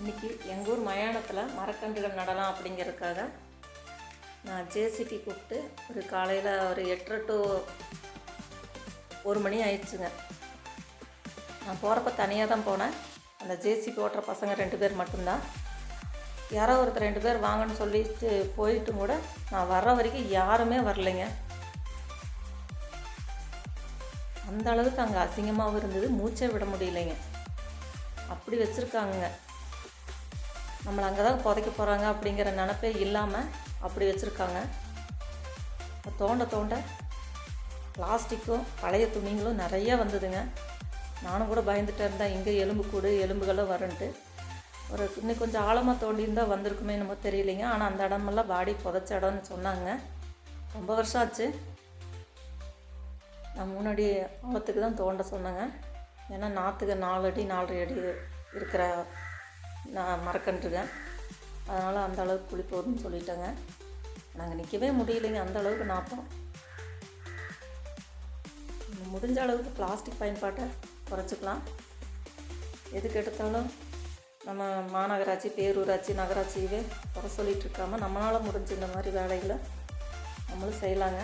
இன்றைக்கி எங்கள் ஊர் மயானத்தில் மரக்கன்றுகள் நடலாம் அப்படிங்கிறதுக்காக நான் ஜேசிபி கூப்பிட்டு ஒரு காலையில் ஒரு எட்டரை டு ஒரு மணி ஆயிடுச்சுங்க. நான் போகிறப்ப தனியாக தான் போனேன். அந்த ஜேசிபி ஓட்டுற பசங்க ரெண்டு பேர் மட்டும்தான். யாரோ ஒருத்தர் ரெண்டு பேர் வாங்கன்னு சொல்லிட்டு போயிட்டும் கூட நான் வர்ற வரைக்கும் யாருமே வரலைங்க. அந்த அளவுக்கு அங்கே அசிங்கமாகவும் இருந்தது. மூச்சே விட முடியலைங்க. அப்படி வச்சுருக்காங்கங்க. நம்மளை அங்கே தான் புதைக்க போகிறாங்க அப்படிங்கிற நினப்பே இல்லாமல் அப்படி வச்சுருக்காங்க. தோண்ட தோண்ட பிளாஸ்டிக்கும் பழைய துணிங்களும் நிறைய வந்ததுங்க. நானும் கூட பயந்துகிட்டே இருந்தேன். இங்கே எலும்பு கூடு எலும்புகளும் வரும்ன்ட்டு ஒரு இன்னும் கொஞ்சம் ஆழமாக தோண்டியிருந்தால் வந்திருக்குமே நம்ம தெரியலைங்க. ஆனால் அந்த இடமெல்லாம் பாடி புதைச்ச இடம்னு சொன்னாங்க. ரொம்ப வருஷம் ஆச்சு. நான் முன்னாடி ஆழத்துக்கு தான் தோண்ட சொன்னேங்க. ஏன்னா நாற்றுக்கு நாலு அடி நாலரை அடி இருக்கிற நான் மரக்கன்றுங்க அதனால் அந்த அளவுக்கு குழி போகுதுன்னு சொல்லிட்டேங்க. நாங்கள் நிற்கவே முடியலைங்க. அந்த அளவுக்கு நாற்றம் முடிஞ்ச அளவுக்கு பிளாஸ்டிக் பயன்பாட்டை குறைச்சிக்கலாம். எதுக்கு எடுத்தாலும் நம்ம மாநகராட்சி பேரூராட்சி நகராட்சியவே குறை சொல்லிகிட்டு இருக்காமல் நம்மளால் முடிஞ்ச இந்த மாதிரி வேலைகளை நம்மளும் செய்யலாங்க.